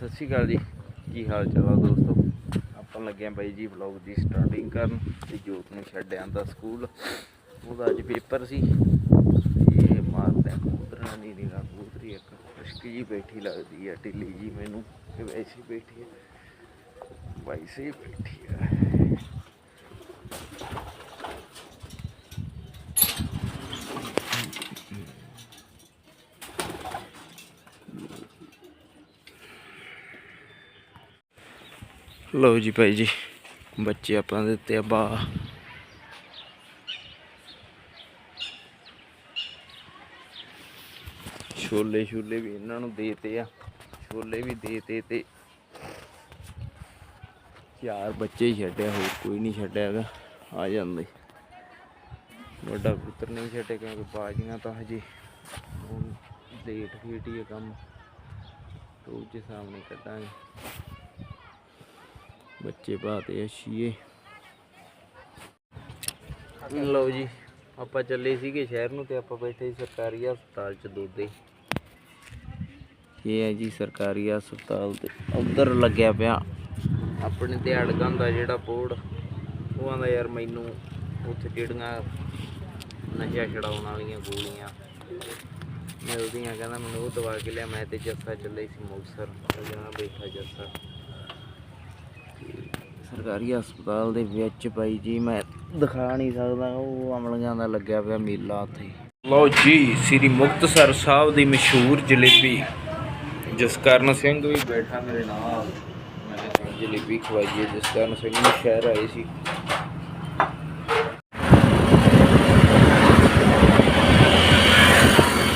ਸਤਿ ਸ਼੍ਰੀ ਅਕਾਲ ਜੀ। ਕੀ ਹਾਲ ਚਾਲ ਆ ਦੋਸਤੋ? ਆਪਾਂ ਲੱਗੇ ਆਂ ਬਾਈ ਜੀ ਵਲੌਗ ਦੀ ਸਟਾਰਟਿੰਗ ਕਰਨ ਤੇ ਜੋਤ ਨੂੰ ਛੱਡ ਆਂਦਾ ਸਕੂਲ ਉਹਦਾ ਅੱਜ ਪੇਪਰ ਸੀ। ਇਹ ਮਾਰਦੇ ਕਬੂਤਰਾਂ ਦੀ ਨਿਗਾਹ ਕਬੂਤਰੀ ਇੱਕ। ਖੁਸ਼ਕੀ ਜੀ ਬੈਠੀ ਲੱਗਦੀ ਆ, ਢਿੱਲੀ ਜੀ ਮੈਨੂੰ। ਵੈਸੇ ਬੈਠੀ ਆ। ਵੈਸੇ ਹੀ ਬੈਠੀ ਆ। ਲਓ ਜੀ ਭਾਈ ਜੀ, ਬੱਚੇ ਆਪਾਂ ਦੇ ਦਿੱਤੇ ਆ ਬਾ ਛੋਲੇ ਛੋਲੇ ਵੀ ਇਹਨਾਂ ਨੂੰ ਦੇਤੇ ਆ, ਛੋਲੇ ਵੀ ਦੇਤੇ ਤੇ ਚਾਰ ਬੱਚੇ ਹੀ ਛੱਡਿਆ, ਹੋਰ ਕੋਈ ਨਹੀਂ ਛੱਡਿਆ ਹੈਗਾ, ਆ ਜਾਂਦੇ। ਵੱਡਾ ਪੁੱਤਰ ਨਹੀਂ ਛੱਡੇ ਕਿਉਂਕਿ ਬਾਜੀਆਂ ਤਾਂ ਹਜੇ ਹੁਣ ਲੇਟ ਫੇਟ ਹੀ ਆ ਕੰਮ, ਰੋਜ਼ ਦੇ ਸਾਹਮਣੇ ਕੱਢਾਂਗੇ। ਬੱਚੇ ਬਾਤੇ ਅਸ਼ੀਏ ਲਓ ਜੀ, ਆਪਾਂ ਚੱਲੇ ਸੀਗੇ ਸ਼ਹਿਰ ਨੂੰ ਤੇ ਆਪਾਂ ਬੈਠੇ ਸਰਕਾਰੀ ਹਸਪਤਾਲ ਚ ਦੋਦੇ ਇਹ ਹੈ ਜੀ ਸਰਕਾਰੀ ਹਸਪਤਾਲ ਤੇ ਉਧਰ ਲੱਗਿਆ ਪਿਆ ਆਪਣੇ ਤੇ ਅੜਗਾਂ ਦਾ ਜਿਹੜਾ ਪੋੜ ਉਹ ਆਂਦਾ ਯਾਰ ਮੈਨੂੰ ਉੱਥੇ ਜਿਹੜੀਆਂ ਨਸ਼ਾ ਛਡਾਉਣ ਵਾਲੀਆਂ ਗੋਲੀਆਂ ਮਿਲਦੀਆਂ, ਕਹਿੰਦਾ ਮੈਨੂੰ ਉਹ ਦਵਾ ਕੇ ਲਿਆ, ਮੈਂ ਤੇ ਜੱਸਾ ਚੱਲੇ ਸੀ ਮੁਕਤਸਰ ਜਣਾ ਬੈਠਾ ਜੱਸਾ। ਸਰਕਾਰੀ ਹਸਪਤਾਲ ਦੇ ਵਿੱਚ ਬਾਈ ਜੀ, ਮੈਂ ਦਿਖਾ ਨਹੀਂ ਸਕਦਾ, ਉਹ ਅਮਲੀਆਂ ਦਾ ਲੱਗਿਆ ਪਿਆ ਮੇਲਾ ਉੱਥੇ। ਲਓ ਜੀ, ਸ੍ਰੀ ਮੁਕਤਸਰ ਸਾਹਿਬ ਦੀ ਮਸ਼ਹੂਰ ਜਲੇਬੀ। ਜਸਕਰਨ ਸਿੰਘ ਵੀ ਬੈਠਾ ਮੇਰੇ ਨਾਲ। ਮੈਂ ਕਿਹਾ ਜਲੇਬੀ ਖਵਾਈਏ, ਜਸਕਰਨ ਸਿੰਘ ਨੂੰ ਸ਼ਹਿਰ ਆਏ ਸੀ।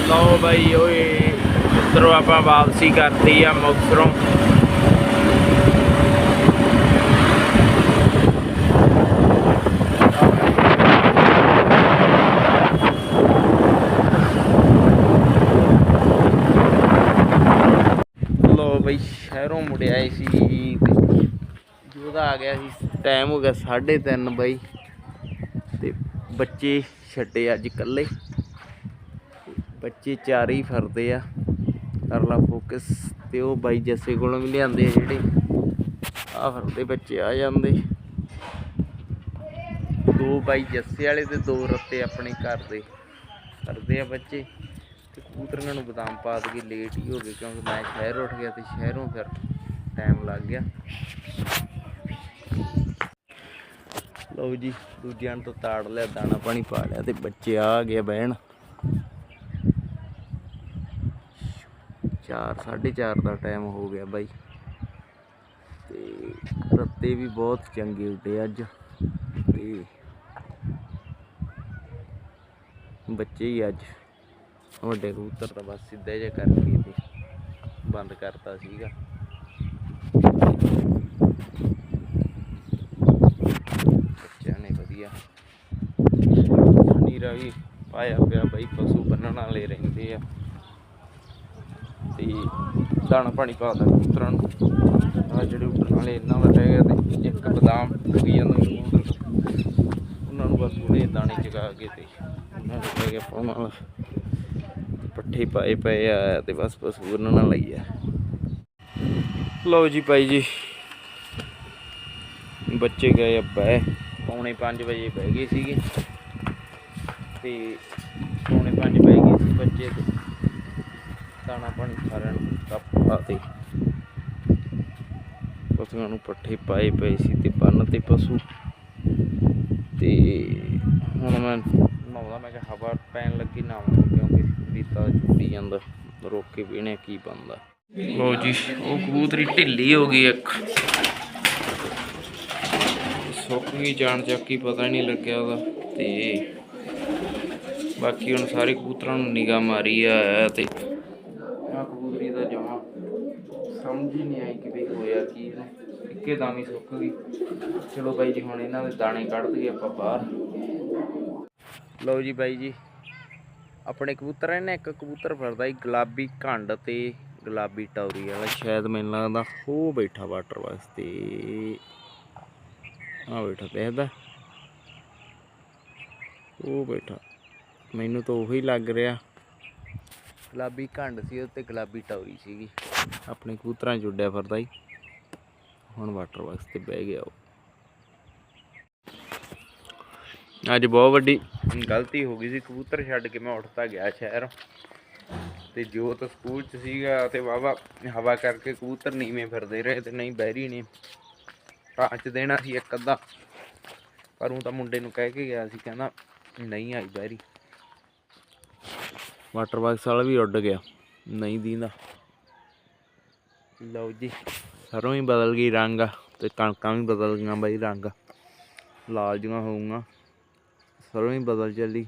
ਲਓ ਬਾਈ, ਓਏ ਉਧਰੋਂ ਆਪਾਂ ਵਾਪਸੀ ਕਰਤੀ ਆ ਮੁਕਤਸਰੋਂ ਲੋ ਬਈ ਸ਼ਹਿਰੋਂ ਮੁੜਿਆ ਸੀ ਤੇ ਆ ਗਿਆ ਸੀ ਟਾਈਮ ਹੋ ਗਿਆ 3:30 ਬਈ। ਤੇ ਬੱਚੇ ਛੱਡੇ ਅੱਜ ਇਕੱਲੇ। ਬੱਚੇ ਚਾਰ ਹੀ ਫਿਰਦੇ ਆ। ਕਰ ਫੋਕਸ ਤੇ ਉਹ ਬਾਈ ਜੱਸੇ ਕੋਲੋਂ ਵੀ ਲਿਆਂਦੇ ਆ ਜਿਹੜੇ। ਆ ਫਰਦੇ ਬੱਚੇ, ਆ ਜਾਂਦੇ। ਦੋ ਬਾਈ ਜੱਸੇ ਵਾਲੇ ਤੇ ਦੋ ਰੱਤੇ ਆਪਣੇ ਘਰ ਦੇ। ਕਰਦੇ ਆ ਬੱਚੇ। ਤੇ ਕਬੂਤਰੀਆਂ ਨੂੰ ਬਦਾਮ ਪਾ ਕੇ ਲੇਟ ਹੀ ਹੋ ਗਏ ਕਿਉਂਕਿ ਮੈਂ ਸ਼ਹਿਰ ਉੱਠ ਗਿਆ ਤੇ ਸ਼ਹਿਰੋਂ ਫਿਰ ਟਾਈਮ ਲੱਗ ਗਿਆ। ਲਓ ਜੀ, ਦੂਜਿਆਂ ਨੂੰ ਤਾਂ ਤਾੜ ਲਿਆ, ਦਾਣਾ ਪਾਣੀ ਪਾ ਲਿਆ ਤੇ ਬੱਚੇ ਆ ਗਏ ਬਹਿਣ। 4 4:30 ਦਾ ਟਾਈਮ ਹੋ ਗਿਆ ਬਾਈ। ਤੇ ਰੱਤੇ ਵੀ ਬਹੁਤ ਚੰਗੇ ਉੱਡੇ ਅੱਜ। ਤੇ ਬੱਚੇ ਹੀ ਅੱਜ। ਵੱਡੇ ਕਬੂਤਰ ਤਾਂ ਬਸ ਸਿੱਧਾ ਜਿਹਾ ਕਰਕੇ ਤੇ ਬੰਦ ਕਰਤਾ ਸੀਗਾ। ਬੱਚਿਆਂ ਨੇ ਵਧੀਆ। ਨੀਰਾ ਵੀ ਪਾਇਆ ਪਿਆ ਬਈ, ਪਸ਼ੂ ਬੰਨਣ ਵਾਲੇ ਰਹਿੰਦੇ ਆ। ਤੇ ਦਾਣਾ ਪਾਣੀ ਪਾਦਾ ਕਬੂਤਰਾਂ ਨੂੰ। ਆ ਜਿਹੜੇ ਉੱਡਣ ਵਾਲੇ ਇਹਨਾਂ ਦਾ ਰਹਿ ਗਿਆ ਤੇ ਇੱਕ ਬਦਾਮ ਲੱਗੀ ਜਾਂਦਾ ਕਬੂਤਰ। ਉਹਨਾਂ ਨੂੰ ਬਸ ਉਹਨੇ ਦਾਣੇ ਚਗਾ ਕੇ ਤੇ ਉਹਨਾਂ ਨੂੰ ਰਹਿ ਗਿਆ ਪਾਉਣ ਵਾਲਾ। ਪੱਠੇ ਪਾਏ ਪਏ ਆ ਤੇ ਬਸ ਪਸ਼ੂ ਉਹਨਾਂ ਨਾਲ ਲਈ ਆ ਲਓ ਜੀ ਭਾਈ ਜੀ, ਬੱਚੇ ਗਏ ਆ ਬਹਿ, ਪੌਣੇ 5 ਵਜੇ ਬਹਿ ਗਏ ਸੀਗੇ। ਤੇ ਪੌਣੇ 5 ਬਹਿ ਗਏ ਸੀ ਬੱਚੇ ਤੇ। ਦਾਣਾ ਪਾਣੀ ਸਾਰਿਆਂ ਨੂੰ ਕੱਪ ਪਾ ਤੇ। ਪਸ਼ੂਆਂ ਨੂੰ ਪੱਠੇ ਪਾਏ ਪਏ ਸੀ ਤੇ ਬੰਨ ਤੇ ਪਸ਼ੂ। ਤੇ ਹੁਣ ਮੈਂ ਨਹਾਉਂਦਾ ਮੈਂ ਕਿਹਾ ਹਵਾ ਪੈਣ ਲੱਗੀ, ਨਹਾਉਣਾ ਕਿਉਂਕਿ ਰੀਤਾ ਛੁੱਟੀ ਜਾਂਦਾ, ਰੋਕ ਕੇ ਪੀਣੇ ਕੀ ਬੰਦਾ ਲੋ ਜੀ, ਉਹ ਕਬੂਤਰੀ ਢਿੱਲੀ ਹੋ ਗਈ ਇੱਕ। ਸੁੱਕ ਗਈ, ਜਾਣ ਚੱਕੀ ਪਤਾ ਨਹੀਂ ਲੱਗਿਆ ਉਹਦਾ, ਤੇ ਬਾਕੀ ਹੁਣ ਸਾਰੇ ਕਬੂਤਰਾਂ ਨੂੰ ਨਿਗਾਹ ਮਾਰੀ ਆ, ਤੇ ਆ ਕਬੂਤਰੀ ਦਾ ਜਮਾ ਸਮਝ ਹੀ ਨਹੀਂ ਆਈ ਕਿ ਵੀ ਹੋਇਆ ਕੀ ਹੈ। ਇੱਕੇ ਦਮ ਹੀ ਸੁੱਕ ਗਈ। ਚਲੋ ਬਾਈ ਜੀ, ਹੁਣ ਇਹਨਾਂ ਦੇ ਦਾਣੇ ਕੱਢ ਦਈਏ ਆਪਾਂ ਬਾਹਰ। ਲਓ ਜੀ ਬਾਈ ਜੀ ਆਪਣੇ ਕਬੂਤਰ ਨੇ ਇੱਕ ਕਬੂਤਰ ਫਿਰਦਾ ਸੀ, ਗੁਲਾਬੀ ਘੰਡ ਤੇ ਗੁਲਾਬੀ ਟੌਰੀ ਵਾਲਾ, ਸ਼ਾਇਦ ਮੈਨੂੰ ਲੱਗਦਾ ਹੋ ਬੈਠਾ ਵਾਟਰ ਵਾਸਤੇ ਆ ਬੈਠਾ ਦੇਖਦਾ ਉਹ ਬੈਠਾ। ਮੈਨੂੰ ਤਾਂ ਉਹੀ ਲੱਗ ਰਿਹਾ। ਗੁਲਾਬੀ ਘੰਡ ਸੀ ਉੱਤੇ ਗੁਲਾਬੀ ਟੌਰੀ ਸੀਗੀ। ਆਪਣੇ ਕਬੂਤਰਾਂ 'ਚ ਉੱਡਿਆ ਫਿਰਦਾ ਹੀ ਹੁਣ ਵਾਟਰ ਬਾਕਸ ਤੇ ਬਹਿ ਗਿਆ ਉਹ। ਅੱਜ ਬਹੁਤ ਵੱਡੀ। ਗਲਤੀ ਹੋ ਗਈ ਸੀ ਕਬੂਤਰ ਛੱਡ ਕੇ ਮੈਂ ਉੱਠਦਾ ਗਿਆ ਸ਼ਹਿਰ। ਤੇ ਜੋਤ ਸਕੂਲ ਚ ਸੀਗਾ ਤੇ ਵਾਵਾ ਹਵਾ ਕਰਕੇ ਕਬੂਤਰ ਨੀਵੇਂ ਫਿਰਦੇ ਰਹੇ ਤੇ ਨਹੀਂ ਬਹਿਰੀ ਨੇ। ਕਾਂਚ ਦੇਣਾ ਸੀ ਇੱਕ ਅੱਧਾ ਪਰ ਉਹ ਤਾਂ ਮੁੰਡੇ ਨੂੰ ਕਹਿ ਕੇ ਗਿਆ ਸੀ ਕਹਿੰਦਾ ਨਹੀਂ ਆਈ ਬਹਿਰੀ ਵਾਟਰ ਬਾਕਸ ਵਾਲਾ ਵੀ ਉੱਡ ਗਿਆ ਨਹੀਂ ਦੀਂਦਾ। ਲਓ ਜੀ। ਸਰੋਂ ਹੀ ਬਦਲ ਗਈ ਰੰਗ ਤੇ ਕਣਕਾਂ ਵੀ ਬਦਲ ਗਈਆਂ ਬਾਈ ਰੰਗ। ਲਾਲ ਜਿਹੀਆਂ ਹੋਊਗਾ। ਸਰੋਂ ਹੀ ਬਦਲ ਚੱਲੀ।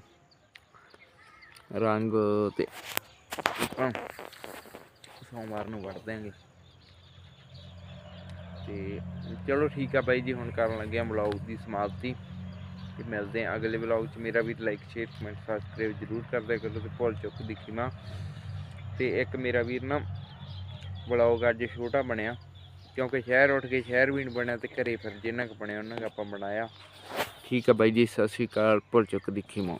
ਰੰਗ ਤੇ ਸੋਮਵਾਰ ਨੂੰ ਵੜ ਦਿਆਂਗੇ। ਤੇ ਚਲੋ ਠੀਕ ਆ ਬਾਈ ਜੀ, ਹੁਣ ਕਰਨ ਲੱਗੇ ਆ ਵਲੌਗ ਦੀ ਸਮਾਪਤੀ। ਤੇ ਮਿਲਦੇ ਆ ਅਗਲੇ ਵਲੌਗ 'ਚ। ਮੇਰਾ ਵੀ ਲਾਈਕ ਸ਼ੇਅਰ ਕਮੈਂਟ ਸਬਸਕ੍ਰਾਈਬ ਜਰੂਰ ਕਰਦਿਆ ਕਰੋ ਤੇ ਭੁੱਲ ਚੁੱਕ ਦੀ ਖਿਮਾ। ਤੇ ਇੱਕ ਮੇਰਾ ਵੀਰ ਨਾ ਵਲੌਗ ਅੱਜ ਛੋਟਾ ਬਣਿਆ। ਕਿਉਂਕਿ ਸ਼ਹਿਰ ਉੱਠ ਕੇ ਸ਼ਹਿਰ ਵੀ ਨਹੀਂ ਬਣਿਆ ਤੇ ਘਰੇ ਫਿਰ ਜਿੰਨਾ ਕੁ ਬਣਿਆ, ਉਹਨਾਂ ਕੁ ਆਪਾਂ ਬਣਾਇਆ। ਠੀਕ ਹੈ ਬਾਈ ਜੀ ਸਤਿ ਸ਼੍ਰੀ ਅਕਾਲ ਭੁੱਲ ਚੁੱਕ ਦੀ ਖਿਮਾ